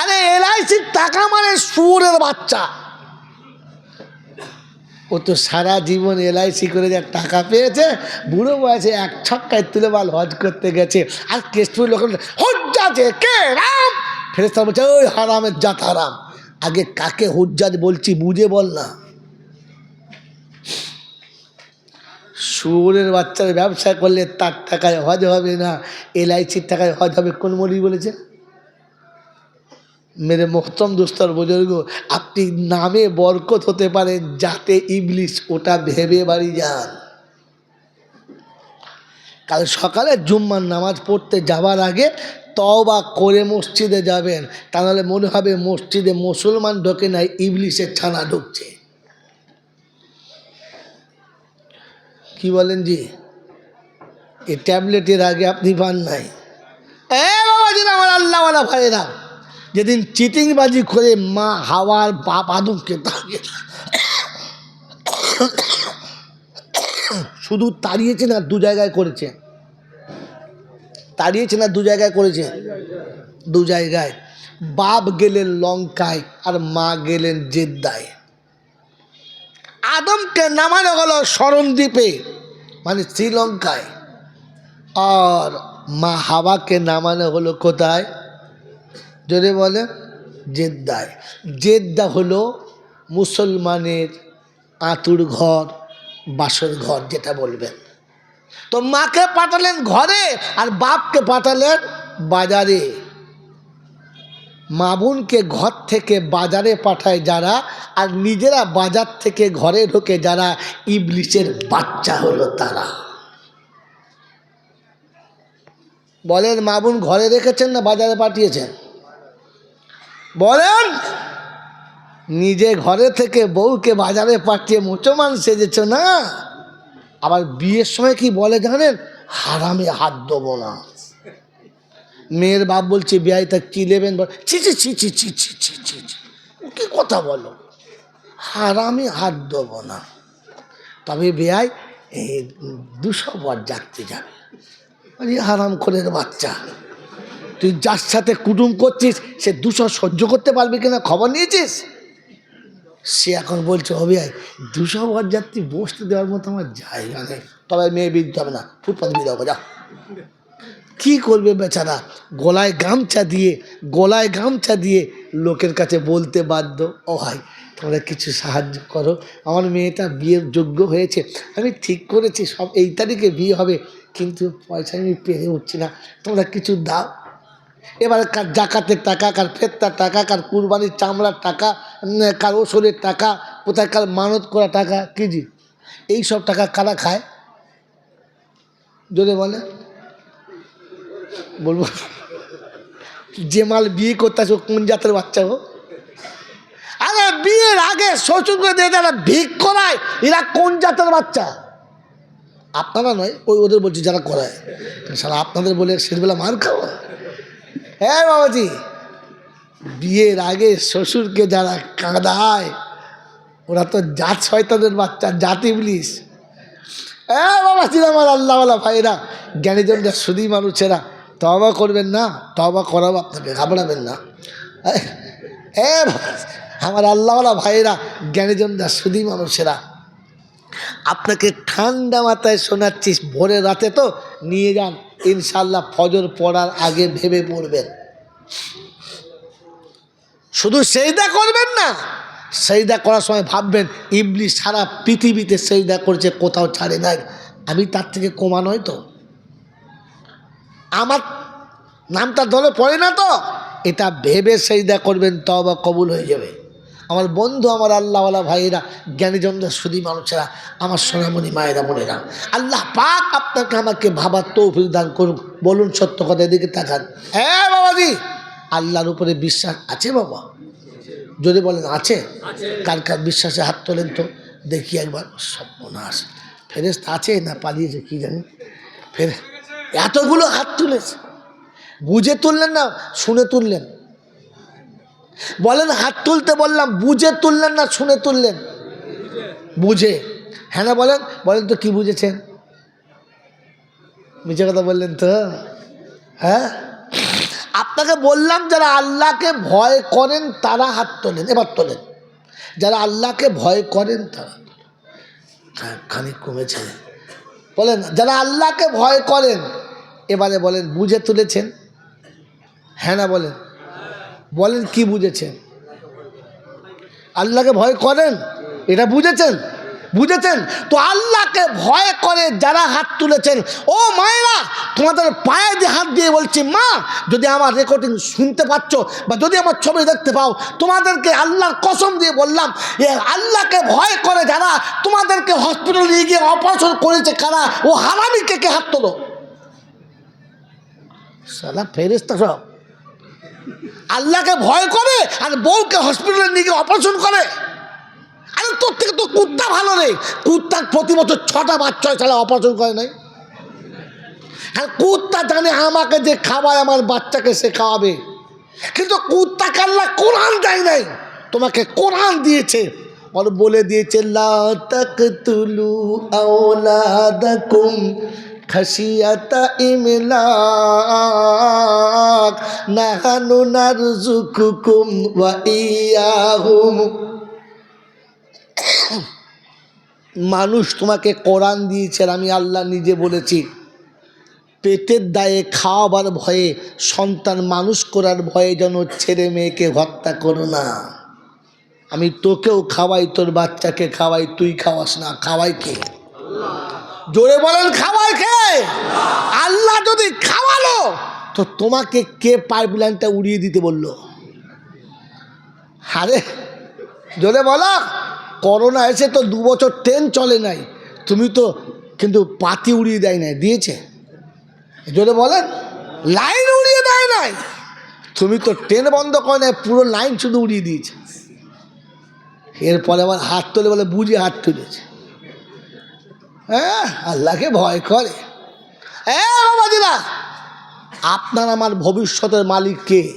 আরে এলআইসির টাকা মানে সুরের বাচ্চা। ও তো সারা জীবন এলআইসি করে যা টাকা পেয়েছে, বুড়ো বয়সে এক ছক্কায় তুলে বাল হজ করতে গেছে। আর কেষ্টপুর লোক হজ্জাতে কে? রাম! ফেরেস্তা বলছে, ওই হারামের জাত হারাম। আগে কাকে হুজ্জাত বলছি বুঝে বল না। শুয়োরের বাচ্চার ব্যবসা করলে তার টাকায় হজ হবে না, এলআইসির টাকায় হজ হবে কোন মরি বলেছে? মেরে মোহতম দোস্তর বুজুর্গ, আপনি নামে বরকত হতে পারেন যাতে ইবলিশ ওটা ভেবে বাড়ি যান। কাল সকালে জুম্মার নামাজ পড়তে যাওয়ার আগে তওবা করে মসজিদে যাবেন। তাহলে মনে হবে মসজিদে মুসলমান ঢোকে নাই ইবলিশের ছানা ঢুকছে। কি বলেন জি? এই ট্যাবলেটের আগে আপনি পান নাই। এ বাবাজির আমার আল্লাহওয়ালা ভাইরা যেদিন চিটিংবাজি করে মা হাওয়ার বাপ আদমকে তাড়িয়ে শুধু তাড়িয়েছে না, দু জায়গায় করেছে। তাড়িয়েছে না, দু জায়গায় করেছে। দু জায়গায়। বাপ গেলেন লঙ্কায় আর মা গেলেন জেদ্দায়। আদমকে নামানো হলো স্মরণদ্বীপে মানে শ্রীলঙ্কায়। আর মা হাওয়াকে নামানো হলো কোথায়? যদি বলে, জেদ্দায়। জেদ্দা হলো মুসলমানের আঁতুর ঘর বাসর ঘর যেটা বলবেন। তো মাকে পাঠালেন ঘরে আর বাপকে পাঠালেন বাজারে। মা বোনকে ঘর থেকে বাজারে পাঠায় যারা আর নিজেরা বাজার থেকে ঘরে ঢোকে যারা ইবলিশের বাচ্চা হলো তারা। বলেন মা বোন ঘরে রেখেছেন না বাজারে পাঠিয়েছেন? বলেন, নিজে ঘরে থেকে বউকে বাজারে পাঠিয়ে মুসলমান সেজেছ না? আবার বিয়ের সময় কি বলে জানেন? হারামে হাত দেবো না। মেয়ের বাপ বলছে বিয়াই তা কী নেবেন? ছি ছি ছি ছি ছি ছি কি কথা বলো? হারামে হাত দেবো না। তবে বেয়াই দুশো বর জাগতে যাবে। হারাম খোলের বাচ্চা। তুই যার সাথে কুটুম করছিস, সে দুশো সহ্য করতে পারবে কিনা খবর নিয়েছিস? সে এখন বলছে অভিয়াই দুশো যাত্রী বসতে দেওয়ার মতো আমার জায়গা নেই। তবে মেয়ে বিদ্যুৎ হবে না। বিদ্যুৎ হবে যা। কী করবে বেচারা? গলায় গামছা দিয়ে, গলায় গামছা দিয়ে লোকের কাছে বলতে বাধ্য। ও ভাই তোমরা কিছু সাহায্য করো। আমার মেয়েটা বিয়ের যোগ্য হয়েছে। আমি ঠিক করেছি, সব এই তারিখে বিয়ে হবে। কিন্তু পয়সা আমি পেরে উঠছি না। তোমরা কিছু দাও। এবারে কার জাকাতের টাকা, কার ফেত্তার টাকা, কার কুরবানির চামড়ার টাকা কার ওষুধের টাকা কোথায় কার মানত করা টাকা কেজি এই সব টাকা কারা খায়? যদি বলে। বলব। যে মাল বিয়ে করতে আসো কোন জাতের বাচ্চা গো? আরে বিয়ের আগে শ্বশুর করে দিয়ে যারা ভিক করায়, এরা কোন জাতের বাচ্চা? আপনারা নয়, ওই ওদের বলছি যারা করায়। সারা আপনাদের বলে শেষবেলা মার খাওয়া। হ্যাঁ বাবাজি। বিয়ের আগে শ্বশুরকে যারা কাঁদায়, ওরা তো জাত শয়তানের বাচ্চা, জাতি ইবলিশ হ্যাঁ বাবাজি, আমার আল্লাহওয়ালা ভাইরা জ্ঞানীজনরা শুধুই মানুষেরা তবা করবেন না তবা করাবো, আপনাকে ঘাবড়াবেন না। হ্যাঁ আমার আল্লাহওয়ালা ভাইরা জ্ঞানীজনরা শুধুই মানুষেরা, আপনাকে ঠান্ডা মাথায় শোনাচ্ছিস ভোরের রাতে তো, নিয়ে যান। ইনশাল্লাহ ফজর পড়ার আগে ভেবে পড়বেন। শুধু সেইদা করবেন না, সেইদা করার সময় ভাববেন, ইবলি সারা পৃথিবীতে সেইদা করছে, কোথাও ছাড়ে নাই। আমি তার থেকে কমা নয় তো। আমার নামটা দলে পড়ে না তো? এটা ভেবে সেইদা করবেন তবা কবুল হয়ে যাবে। আমার বন্ধু, আমার আল্লাহওয়ালা ভাইয়েরা জ্ঞানীজনরা শুধু মানুষেরা, আমার সোনামণি মায়েরা, বোনেরা, আল্লাহ পাক আপনাকে আমাকে ভাবার তৌফিক দান করুক। বলুন সত্য কথা, এদিকে তাকান। হ্যাঁ বাবাজি, আল্লাহর উপরে বিশ্বাস আছে বাবা? যদি বলেন আছে, কার কার বিশ্বাসে হাত তোলেন তো, দেখি একবার। সর্বনাশ। ফেরেস্ত আছে না পালিয়েছে, কি জানি? ফেরে এতগুলো হাত তুলেছে। বুঝে তুললেন না, শুনে তুললেন। বলেন হাত তুলতে বললাম বুঝে তুললেন না শুনে তুললেন? বুঝে। হ্যাঁ না বলেন? বলেন তো কি বুঝেছেন? মিছে কথা বললেন তো। হ্যাঁ? আপনাকে বললাম যারা আল্লাহকে ভয় করেন তারা হাত তোলেন এবার তোলেন। যারা আল্লাহকে ভয় করেন তারা হ্যাঁ, খানিক কমেছে। বলেন যারা আল্লাহকে ভয় করেন এবারে বলেন বুঝে তুলেছেন? হ্যাঁ না বলেন? বলেন কি বুঝেছেন? আল্লাহকে ভয় করেন? এটা বুঝেছেন? বুঝেছেন? তো আল্লাহকে ভয় করে যারা হাত তুলেছেন, ও মায়েরা, তোমাদের পায়ে দিয়ে হাত দিয়ে বলছি, মা, যদি আমার রেকর্ডিং শুনতে পাচ্ছ বা যদি আমার ছবি দেখতে পাও, তোমাদেরকে আল্লাহর কসম দিয়ে বললাম, এ আল্লাহকে ভয় করে যারা তোমাদেরকে হসপিটাল নিয়ে গিয়ে অপারেশন করেছে, কারা? ও হারামি কে কে হাত তোলো? সালা ফেরিস্তা সব। আল্লাহকে ভয় করে আর বউকে হসপিটালে নিয়ে গিয়ে অপারেশন করে। আরে তোর থেকে তো কুত্তা ভালো রে। কুত্তার প্রতি বছর ছটা বাচ্চা তাহলে অপারেশন করে নাই। আর কুত্তা জানে আমাকে যে খাওয়ায় আমার বাচ্চাকে সে খাওয়াবে। কিন্তু কুত্তা কাল্লা কোরআন দেয় নাই। তোমাকে কোরআন দিয়েছে। বলে দিয়েছে, লা তাকতুলু আওলাদাকুম খাসিয়াতা ইমলাক, নাহানু নারজুকুকুম ওয়া ইয়াহুম। মানুষ তোমাকে কোরআন দিয়েছে আমি আল্লাহ নিজে বলেছি। পেটের দায়ে খাওয়াবার ভয়ে, সন্তান মানুষ করার ভয়ে যেন ছেলে মেয়েকে হত্যা করো না। আমি তোকেও খাওয়াই, তোর বাচ্চাকে খাওয়াই, তুই খাওয়াস না, খাওয়াই কে? জোরে বলেন, খাবার খেয়ে। আল্লাহ যদি খাওয়ালো, তো তোমাকে কে পাইপ লাইনটা উড়িয়ে দিতে বলল? আরে, জোরে বলো, করোনা এসে তো দু বছর ট্রেন চলে নাই, তুমি তো কিন্তু পাতি উড়িয়ে দেয় নাই, দিয়েছে। জোরে বলেন, লাইন উড়িয়ে দেয় নাই, তুমি তো ট্রেন বন্ধ করে নাই, পুরো লাইন শুধু উড়িয়ে দিয়েছে। এরপরে আবার হাত তোলে বলে, বুঝে হাত তুলেছে। হ্যাঁ আল্লাহকে ভয় করে। হ্যাঁ বাবাজিরা আপনার আমার ভবিষ্যতের মালিক কে?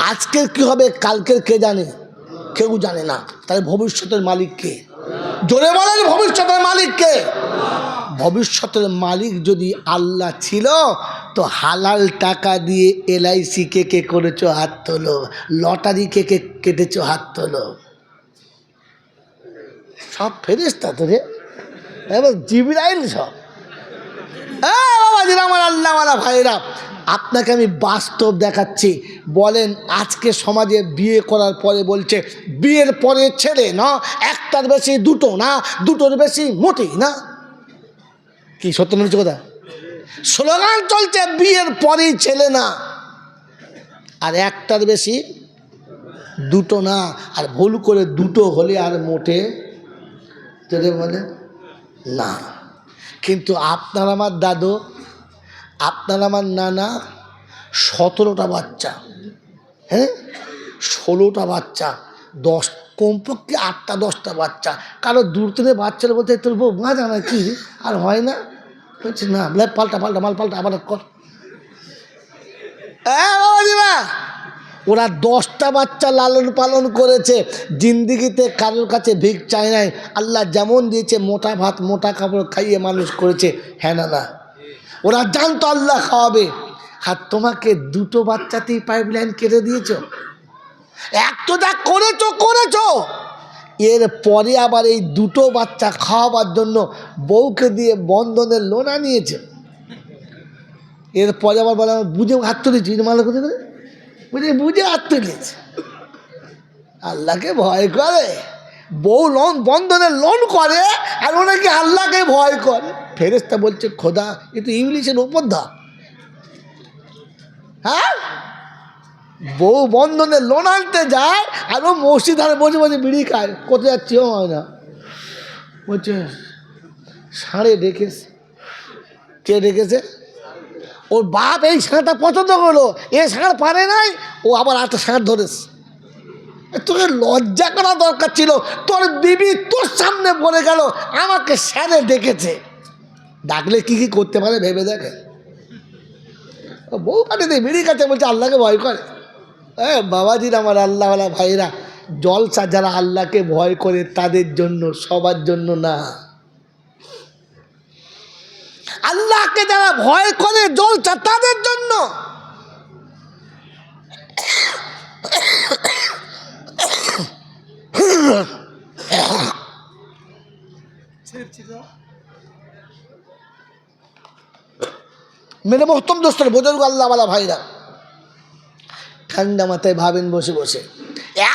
আজকের কি হবে, কালকের কে জানে? কেউ জানে না। তাহলে ভবিষ্যতের মালিক কে? জোরে বলেন, ভবিষ্যতের মালিক কে? ভবিষ্যতের মালিক যদি আল্লাহ ছিল, তো হালাল টাকা দিয়ে এলআইসি কে কে করেছ, হাত তোলো। লটারি কে কে কেটেছো, হাত তোলো। সব ফেরিস্তা তো রে। এবার জিবরাইল সব। আমার আল্লাহওয়ালা ভাইরা। আপনাকে আমি বাস্তব দেখাচ্ছি। বলেন, আজকে সমাজে বিয়ে করার পরে বলছে, বিয়ের পরে ছেলে না, একটার বেশি দুটো না, দুটোর বেশি মোটেই না। কি, সত্য না মিথ্যে কথা? স্লোগান চলছে, বিয়ের পরেই ছেলে না। আর একটার বেশি দুটো না, আর ভুল করে দুটো হলে আর মোটে। বলে না। কিন্তু আপনার আমার দাদু, আপনার আমার নানা সতেরোটা বাচ্চা হ্যাঁ? ষোলোটা বাচ্চা, দশ, কমপক্ষে আটটা, দশটা বাচ্চা। কারও দূর থেকে বাচ্চারা বলতে, তোর বউ মা জানা কি আর হয় না? বলছি, না পাল্টা পাল্টা, মাল পাল্টা, আবার কর। হ্যাঁ বাবাজিরা ওরা দশটা বাচ্চা লালন পালন করেছে। জিন্দিগিতে কারোর কাছে ভিক চায় নাই। আল্লাহ যেমন দিয়েছে, মোটা ভাত, মোটা কাপড় খাইয়ে মানুষ করেছে। হ্যাঁ না না। ওরা জানতো আল্লাহ খাওয়াবে। আর তোমাকে দুটো বাচ্চাতেই পাইপ লাইন কেটে দিয়েছ? এক তো যা করেছ করেছ। এর পরে আবার এই দুটো বাচ্চা খাওয়াবার জন্য বউকে দিয়ে বন্ধনের লোন আনিয়েছে এরপরে আবার বলে বুঝে হাত তুলেছি মালা করে বুঝে বুঝে হাত তুলেছে আল্লাহকে ভয় করে। বউ লোন বন্ধনের লোন করে আর ওনাকে আল্লাহকে ভয় করে। ফেরেস্তা বলছে, খোদা, এ তো ইংলিশের উপর ধা হ্যাঁ? বউ বন্ধনের লোন আনতে যায় আর ও মসজিদ আর বসে বসে বিড়ি খায়। কোথায় যাচ্ছি ও হয় না। বলছে ষাঁড়ে ডেকেছে। কে ডেকেছে? ওর বাপ এই ষাঁড়টা পছন্দ করল, এ ষাঁড় পারে নাই, ও আবার একটা ষাঁড় ধরেছে। তোকে লজ্জা করা দরকার ছিল, তোর বিবি তোর সামনে পড়ে গেল, আমাকে স্যারে ডেকেছে। ডাকলে কি কি করতে পারে ভেবে দেখে? বউ পাঠিয়ে দিয়ে বিড়ি কাছে বলছে, আল্লাহকে ভয় করে। হ্যাঁ বাবাজির আমার আল্লাহওয়ালা ভাইরা, জলসা যারা আল্লাহকে ভয় করে, তাদের জন্য, সবার জন্য না। আল্লাহকে যারা ভয় করে, জ্বলছে তাদের জন্য। মেরে মহতম দোস্তর বোঝারুক আল্লাহ ভাইরা। ঠান্ডা মাথায় ভাবেন বসে বসে।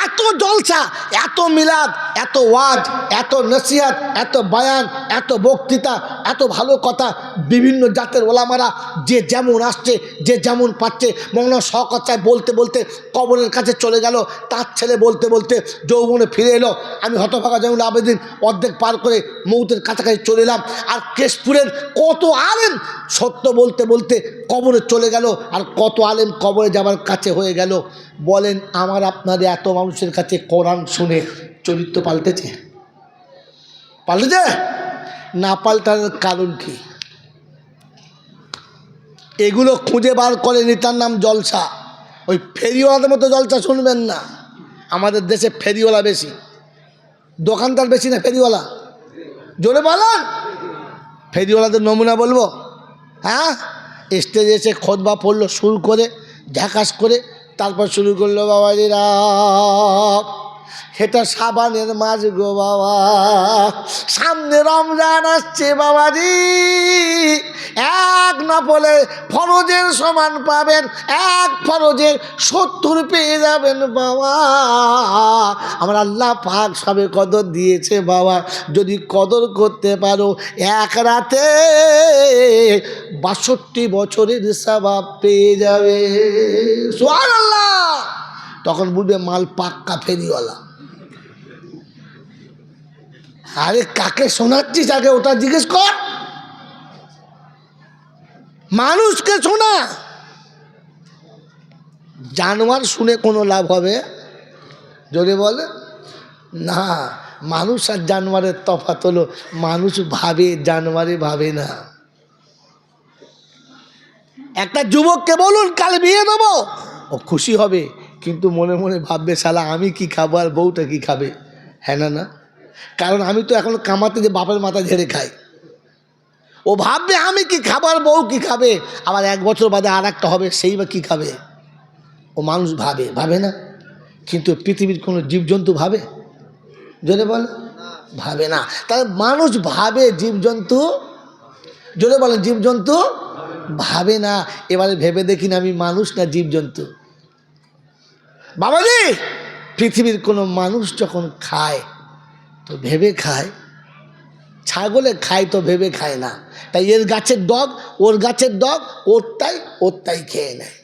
এত জলসা, এত মিলাদ, এত ওয়াজ, এত নসিহাত, এত বায়ান এত বক্তৃতা, এত ভালো কথা বিভিন্ন জাতের ওলামারা যে যেমন আসছে, যে যেমন পাচ্ছে মনে শকচায় বলতে বলতে কবরের কাছে চলে গেল, তার ছেলে বলতে বলতে যৌবনে ফিরে এলো। আমি হতভাগা যেমন আবেদিন অর্ধেক পার করে মৌতের কাছাকাছি চলে এলাম। আর কেশপুরের কত আলেম সত্য বলতে বলতে কবরে চলে গেল, আর কত আলেম কবরে যাবার কাছে হয়ে গেল। বলেন, আমার আপনাদের এত মানুষের কাছে কোরআন শুনে চরিত্র পাল্টেছে? পাল্টেছে? না পাল্টার কারণ কি? এগুলো খুঁজে বার করে নিতার নাম জলসা। ওই ফেরিওয়ালাদের মতো জলসা শুনবেন না। আমাদের দেশে ফেরিওয়ালা বেশি। দোকানদার বেশি না ফেরিওয়ালা? জোরে বলেন! ফেরিওয়ালাদের নমুনা বলব? হ্যাঁ? স্টেজে এসে খোদবা পড়ল, শুরু করে ঝাঁকাস করে, তারপর শুরু করল বাবাজিরা সেটা সাবানের মাঝ গো বাবা। সামনে রমজান আসছে বাবাজি। এক নফলে ফরজের সমান পাবেন, এক ফরজের সত্তর পেয়ে যাবেন বাবা। আমার আল্লাহ পাক সবে কদর দিয়েছে বাবা। যদি কদর করতে পারো, এক রাতে বাষট্টি বছরের স্বভাব পেয়ে যাবে। সোহান আল্লাহ তখন বুঝবে মাল পাক্কা ফেরিওয়ালা। আরে কাকে শোনাচ্ছিস আগে, ওটা জিজ্ঞেস কর। মানুষকে শোনা। জানোয়ার শুনে কোনো লাভ হবে? যদি বলে, না, মানুষ আর জানোয়ারের তফাত হলো, মানুষ ভাবে জানোয়ারে ভাবে না। একটা যুবককে বলুন, কাল বিয়ে দেবো। ও খুশি হবে। কিন্তু মনে মনে ভাববে, শালা, আমি কি খাব আর বউটা কি খাবে? হ্যাঁ না না। কারণ আমি তো এখন কামাতে যে বাপের মাথা ঝেড়ে খাই। ও ভাববে, আমি কি খাবার বউ কি খাবে? আবার এক বছর বাদে আর একটা হবে, সেই বা কী খাবে? ও মানুষ ভাবে ভাবে না। কিন্তু পৃথিবীর কোনো জীবজন্তু ভাবে? জোরে বল। ভাবে না। তাহলে মানুষ ভাবে জীবজন্তু? জোরে বলেন, জীবজন্তু? ভাবে না। এবারে ভেবে দেখি না আমি মানুষ না জীবজন্তু। বাবাজি, পৃথিবীর কোনো মানুষ যখন খায়, তো ভেবে খায়। ছাগলে খায় তো ভেবে খায় না। তাই এর গাছের ডগ, ওর গাছের ডগ ওর তাই ওর তাই খেয়ে নেয়।